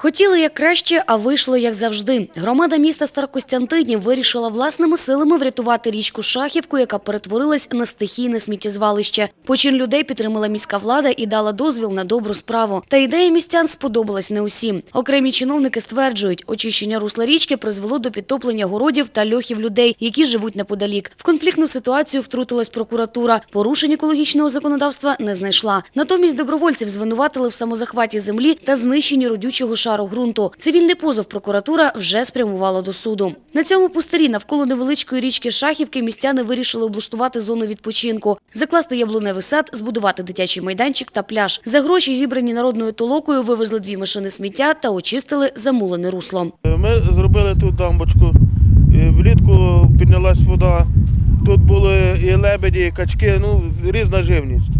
Хотіли як краще, а вийшло як завжди. Громада міста Старокостянтинів вирішила власними силами врятувати річку Шахівку, яка перетворилась на стихійне сміттєзвалище. Почин людей підтримала міська влада і дала дозвіл на добру справу. Та ідея містян сподобалась не усім. Окремі чиновники стверджують, очищення русла річки призвело до підтоплення городів та льохів людей, які живуть неподалік. В конфліктну ситуацію втрутилась прокуратура. Порушень екологічного законодавства не знайшла. Натомість добровольців звинуватили в самозахваті землі та знищенні родючого шару ґрунту. Цивільний позов прокуратура вже спрямувала до суду. На цьому пустирі навколо невеличкої річки Шахівки містяни вирішили облаштувати зону відпочинку, закласти яблуневий сад, збудувати дитячий майданчик та пляж. За гроші, зібрані народною толокою, вивезли дві машини сміття та очистили замулене русло. Ми зробили тут дамбочку. Влітку піднялась вода. Тут були і лебеді, і качки, ну, різна живність.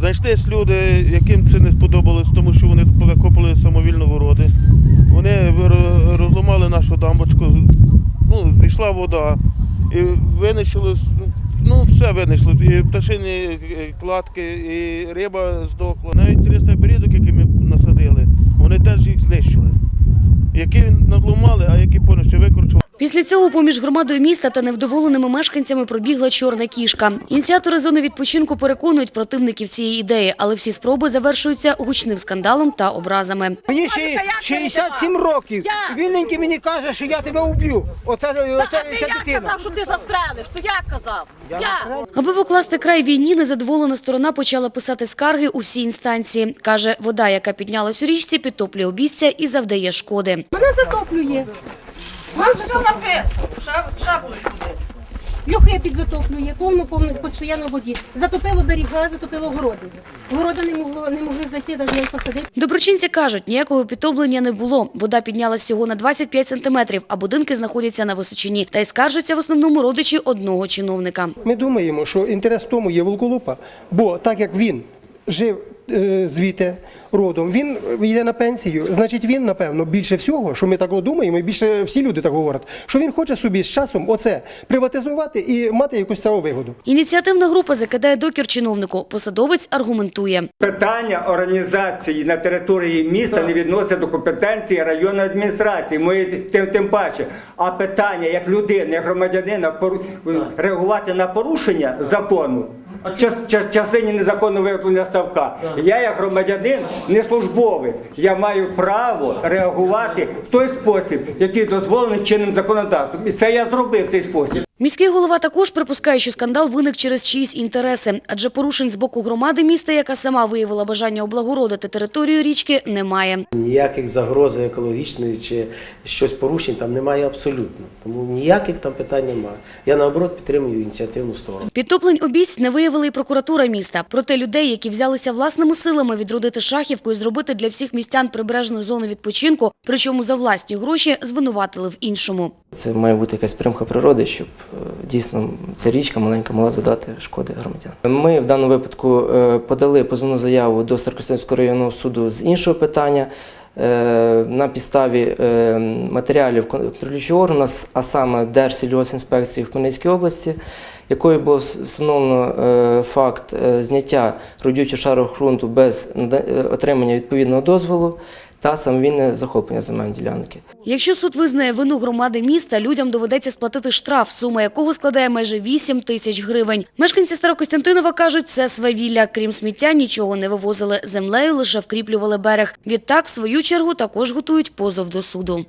Знайшлись люди, яким це не сподобалось, тому що вони позакопали самовільно городи. Вони розламали нашу дамбочку, ну, зійшла вода, і винищилось, ну, все винищилось. І пташині кладки, і риба здохла. Навіть 300 берізок, які ми насадили, вони теж їх знищили які надломали, а які повністю викручували. Після цього поміж громадою міста та невдоволеними мешканцями пробігла чорна кішка. Ініціатори зони відпочинку переконують противників цієї ідеї, але всі спроби завершуються гучним скандалом та образами. Мені ще 67 років. Я? Він мені каже, що я тебе уб'ю. Оце, оце а ти ця як дитина. казав, що ти застрелиш? То як казав? Я. Аби покласти край війні, незадоволена сторона почала писати скарги у всі інстанції. Каже, вода, яка піднялась у річці, підтоплює обійстя і завдає шкоди. Мене затоплює. Там все написано. Будуть ходити. Льохи підзатоплює, повно, повно, постійно в воді. Затопило берега, затопило городи. Городи не могло не могли зайти, навіть навіть посадити. Доброчинці кажуть, ніякого підтоплення не було. Вода піднялась всього на 25 сантиметрів, а будинки знаходяться на височині. Та й скаржаться в основному родичі одного чиновника. Ми думаємо, що інтерес в тому є Волколупа, бо так як він жив е, звідти родом, він йде на пенсію. Значить, він, напевно, більше всього, що ми так думаємо, і більше всі люди так говорять, що він хоче собі з часом оце приватизувати і мати якусь цього вигоду. Ініціативна група закидає докір чиновнику. Посадовець аргументує. Питання організації на території міста не відноситься до компетенції районної адміністрації, мої тим, тим паче. А питання як людини, як громадянина реагувати на порушення закону. Час- Частині незаконного виготовлення ставка. Я, як громадянин, не службовий. Я маю право реагувати в той спосіб, який дозволений чинним законодавством. І це я зробив в цей спосіб. Міський голова також припускає, що скандал виник через чиїсь інтереси, адже порушень з боку громади міста, яка сама виявила бажання облагородити територію річки, немає. Ніяких загрози екологічної чи щось порушень там немає абсолютно. Тому ніяких там питань немає. Я наоборот підтримую ініціативну сторону. Підтоплень обість не виявила і прокуратура міста. Проте людей, які взялися власними силами відродити шахівку і зробити для всіх містян прибережну зону відпочинку, причому за власні гроші, звинуватили в іншому. Це має бути якась примха природи, щоб дійсно ця річка маленька могла задати шкоди громадян. Ми в даному випадку е, подали позовну заяву до Старокостянського районного суду з іншого питання. е, На підставі е, матеріалів контролюючого органу, а саме Держсільгоспінспекції в Хмельницькій області, якою було встановлено е, факт е, зняття родючого шару ґрунту без е, отримання відповідного дозволу та самовільне захоплення земельної ділянки. Якщо суд визнає вину громади міста, людям доведеться сплатити штраф, сума якого складає майже 8 тисяч гривень. Мешканці Старокостянтинова кажуть, це свавілля. Крім сміття, нічого не вивозили. Землею лише вкріплювали берег. Відтак, в свою чергу, також готують позов до суду.